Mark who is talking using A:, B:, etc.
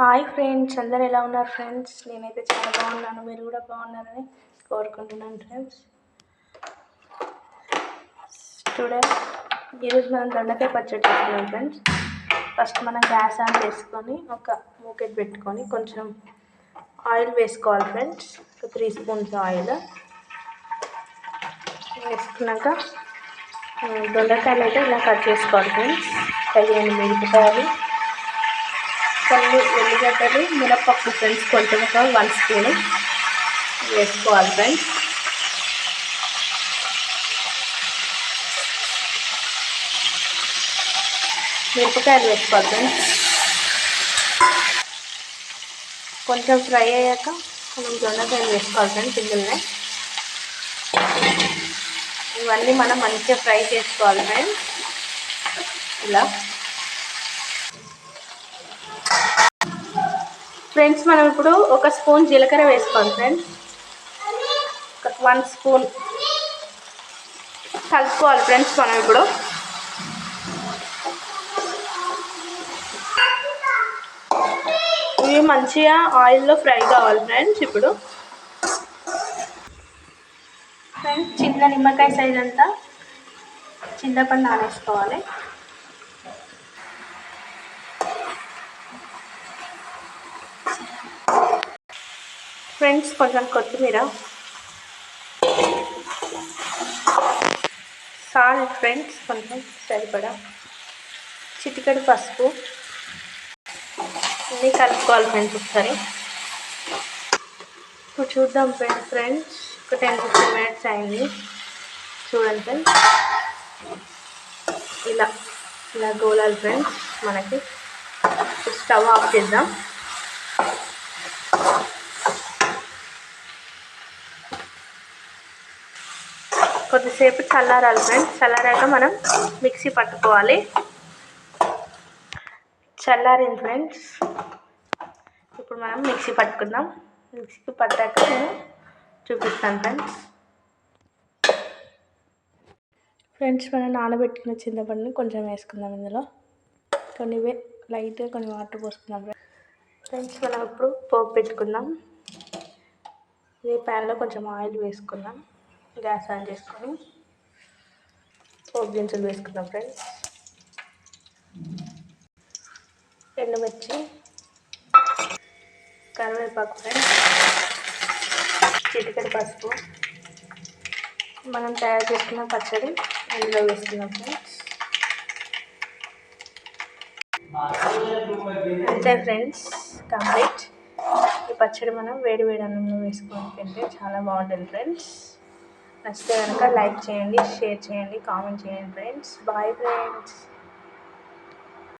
A: Hi friends అందరు ఎలా ఉన్నారు ఫ్రెండ్స్? నేనైతే చాలా బాగున్నాను మీరు కూడా బాగున్నారని కోరుకుంటున్నాను ఫ్రెండ్స్. టుడే ఈరోజు మనం దొండకాయ పచ్చడి చేసుకున్నాం ఫ్రెండ్స్. ఫస్ట్ మనం గ్యాస్ ఆన్ చేసుకొని ఒక మూకెట్ పెట్టుకొని కొంచెం ఆయిల్ వేసుకోవాలి ఫ్రెండ్స్. ఒక త్రీ స్పూన్స్ ఆయిల్. వేసుకున్నాక దొండకాయలు అయితే ఇలా కట్ చేసుకోవాలి ఫ్రెండ్స్. తగిన మిరపకాయలు. పళ్ళు ఉల్లిగడ్డలు మినపప్పు ఫ్రెండ్స్ కొంచెం ఒక వన్ స్పూన్ వేసుకోవాలి ఫ్రెండ్స్. మిరపకాయలు వేసుకోవాలి ఫ్రెండ్స్. కొంచెం ఫ్రై అయ్యాక మనం దొండకాయలు వేసుకోవాలి ఫ్రెండ్స్ ఇందులోనే ఇవన్నీ మనం మంచిగా ఫ్రై చేసుకోవాలి ఫ్రెండ్స్. ఇలా. ఫ్రెండ్స్ మనం ఇప్పుడు ఒక స్పూన్ జీలకర్ర వేసుకోవాలి ఫ్రెండ్స్. వన్ స్పూన్ కలుపుకోవాలి ఫ్రెండ్స్ మనం ఇప్పుడు. ఇవి మంచిగా ఆయిల్లో ఫ్రై కావాలి ఫ్రెండ్స్ ఇప్పుడు. ఫ్రెండ్స్ చిన్న నిమ్మకాయ సైజ్ అంతా చింతపండు నానేసుకోవాలి. ఫ్రెండ్స్ కొంచెం కొత్తిమీర. సాల్ట్ ఫ్రెండ్స్ కొంచెం సరిపడా. చిటికడి పసుపు. అన్నీ కలుపుకోవాలి ఫ్రెండ్స్ ఒకసారి. ఇప్పుడు చూద్దాం ఫ్రెండ్స్ ఫ్రెండ్స్ ఒక టెన్ ఫిఫ్టీన్ మినిట్స్ అయింది. చూడండి ఫ్రెండ్స్. ఇలా ఇలా గోలాలి ఫ్రెండ్స్ మనకి. స్టవ్ ఆఫ్ చేద్దాం. కొద్దిసేపు చల్లారాలి ఫ్రెండ్స్ చల్లారాక మనం మిక్సీ పట్టుకోవాలి. చల్లారింది ఫ్రెండ్స్ ఇప్పుడు మనం మిక్సీ పట్టుకుందాం. మిక్సీకి పట్టాక నేను చూపిస్తాను ఫ్రెండ్స్ ఫ్రెండ్స్ మనం నానబెట్టుకున్న చింతపండుని కొంచెం వేసుకుందాం ఇందులో. కొన్ని లైట్గా కొన్ని వాటర్ పోసుకుందాం ఫ్రెండ్స్ మనం ఇప్పుడు పోపు పెట్టుకుందాం. ఈ ప్యాన్లో కొంచెం ఆయిల్ వేసుకుందాం. గ్యాస్ ఆన్ చేసుకొని పోపు దినుసులు వేసుకుందాం ఫ్రెండ్స్. ఎండుమిర్చి కరివేపాకు ఫ్రెండ్స్ చిటికడి పసుపు. మనం తయారు చేసుకున్న పచ్చడి ఇందులో వేసుకుందాం ఫ్రెండ్స్. అంతే ఫ్రెండ్స్ కంప్లీట్. ఈ పచ్చడి మనం వేడి వేడి అన్నంలో వేసుకొని తింటే చాలా బాగుంటుంది ఫ్రెండ్స్. నచ్చితే కనుక లైక్ చేయండి షేర్ చేయండి కామెంట్ చేయండి ఫ్రెండ్స్. Bye friends.